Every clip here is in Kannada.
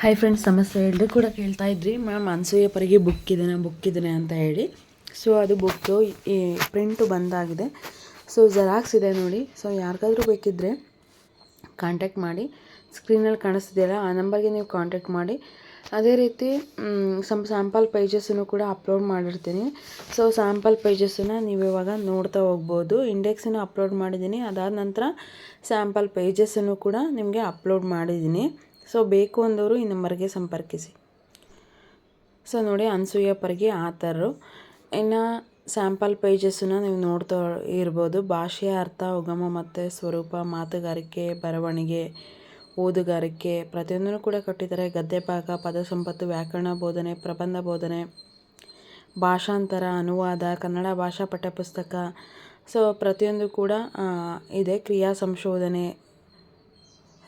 ಹಾಯ್ ಫ್ರೆಂಡ್ಸ್ ನಮಸ್ತೆ. ಎಲ್ಲರೂ ಕೂಡ ಕೇಳ್ತಾ ಇದ್ರಿ. ಮ್ಯಾಮ್ ಅನ್ಸೂಯ ಪರಿಗೆ ಬುಕ್ ಇದೆನಾ? ಬುಕ್ ಇದ್ದಾನೆ ಅಂತ ಹೇಳಿ. ಸೊ ಅದು ಬುಕ್ಕು ಪ್ರಿಂಟು ಬಂದಾಗಿದೆ. ಸೊ ಜೆರಾಕ್ಸ್ ಇದೆ ನೋಡಿ. ಸೊ ಯಾರಿಗಾದ್ರೂ ಬೇಕಿದ್ದರೆ ಕಾಂಟ್ಯಾಕ್ಟ್ ಮಾಡಿ. ಸ್ಕ್ರೀನಲ್ಲಿ ಕಾಣಿಸ್ತಿದೆಯಲ್ಲ, ಆ ನಂಬರ್ಗೆ ನೀವು ಕಾಂಟ್ಯಾಕ್ಟ್ ಮಾಡಿ. ಅದೇ ರೀತಿ ಸಮ್ ಸ್ಯಾಂಪಲ್ ಪೇಜಸ್ಸನ್ನು ಕೂಡ ಅಪ್ಲೋಡ್ ಮಾಡಿರ್ತೀನಿ. ಸೊ ಸ್ಯಾಂಪಲ್ ಪೇಜಸ್ಸನ್ನು ನೀವು ಇವಾಗ ನೋಡ್ತಾ ಹೋಗ್ಬೋದು. ಇಂಡೆಕ್ಸನ್ನು ಅಪ್ಲೋಡ್ ಮಾಡಿದ್ದೀನಿ. ಅದಾದ ನಂತರ ಸ್ಯಾಂಪಲ್ ಪೇಜಸ್ಸನ್ನು ಕೂಡ ನಿಮಗೆ ಅಪ್ಲೋಡ್ ಮಾಡಿದ್ದೀನಿ. ಸೊ ಬೇಕು ಅಂದವರು ಈ ನಂಬರ್ಗೆ ಸಂಪರ್ಕಿಸಿ. ಸೊ ನೋಡಿ ಅನ್ಸೂಯ ಪರಿಗೆ ಥರರು. ಇನ್ನು ಸ್ಯಾಂಪಲ್ ಪೇಜಸ್ಸನ್ನು ನೀವು ನೋಡ್ತಾ ಇರ್ಬೋದು. ಭಾಷೆಯ ಅರ್ಥ, ಉಗಮ ಮತ್ತು ಸ್ವರೂಪ, ಮಾತುಗಾರಿಕೆ, ಬರವಣಿಗೆ, ಓದುಗಾರಿಕೆ ಪ್ರತಿಯೊಂದನ್ನು ಕೂಡ ಕೊಟ್ಟಿದ್ದಾರೆ. ಗದ್ಯ ಭಾಗ ಪದ ಸಂಪತ್ತು, ವ್ಯಾಕರಣ ಬೋಧನೆ, ಪ್ರಬಂಧ ಬೋಧನೆ, ಭಾಷಾಂತರ, ಅನುವಾದ, ಕನ್ನಡ ಭಾಷಾ ಪಠ್ಯಪುಸ್ತಕ. ಸೊ ಪ್ರತಿಯೊಂದು ಕೂಡ ಇದೆ. ಕ್ರಿಯಾ ಸಂಶೋಧನೆ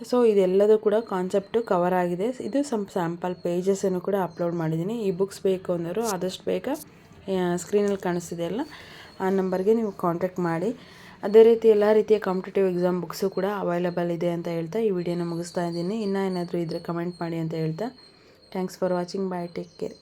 ಸೊ, ಇದೆಲ್ಲದೂ ಕೂಡ ಕಾನ್ಸೆಪ್ಟು ಕವರ್ ಆಗಿದೆ. ಇದು ಸಮ್ ಸ್ಯಾಂಪಲ್ ಪೇಜಸನ್ನು ಕೂಡ ಅಪ್ಲೋಡ್ ಮಾಡಿದ್ದೀನಿ. ಈ ಬುಕ್ಸ್ ಬೇಕು ಅಂದರು ಆದಷ್ಟು ಬೇಗ ಸ್ಕ್ರೀನಲ್ಲಿ ಕಾಣಿಸ್ತಿದೆಯಲ್ಲ ಆ ನಂಬರ್ಗೆ ನೀವು ಕಾಂಟ್ಯಾಕ್ಟ್ ಮಾಡಿ. ಅದೇ ರೀತಿ ಎಲ್ಲ ರೀತಿಯ ಕಾಂಪಿಟೇಟಿವ್ ಎಕ್ಸಾಮ್ ಬುಕ್ಸು ಕೂಡ ಅವೈಲೇಬಲ್ ಇದೆ ಅಂತ ಹೇಳ್ತಾ ಈ ವಿಡಿಯೋನ ಮುಗಿಸ್ತಾ ಇದ್ದೀನಿ. ಇನ್ನೂ ಏನಾದರೂ ಇದ್ದರೆ ಕಮೆಂಟ್ ಮಾಡಿ ಅಂತ ಹೇಳ್ತಾ. Thanks for watching bye take care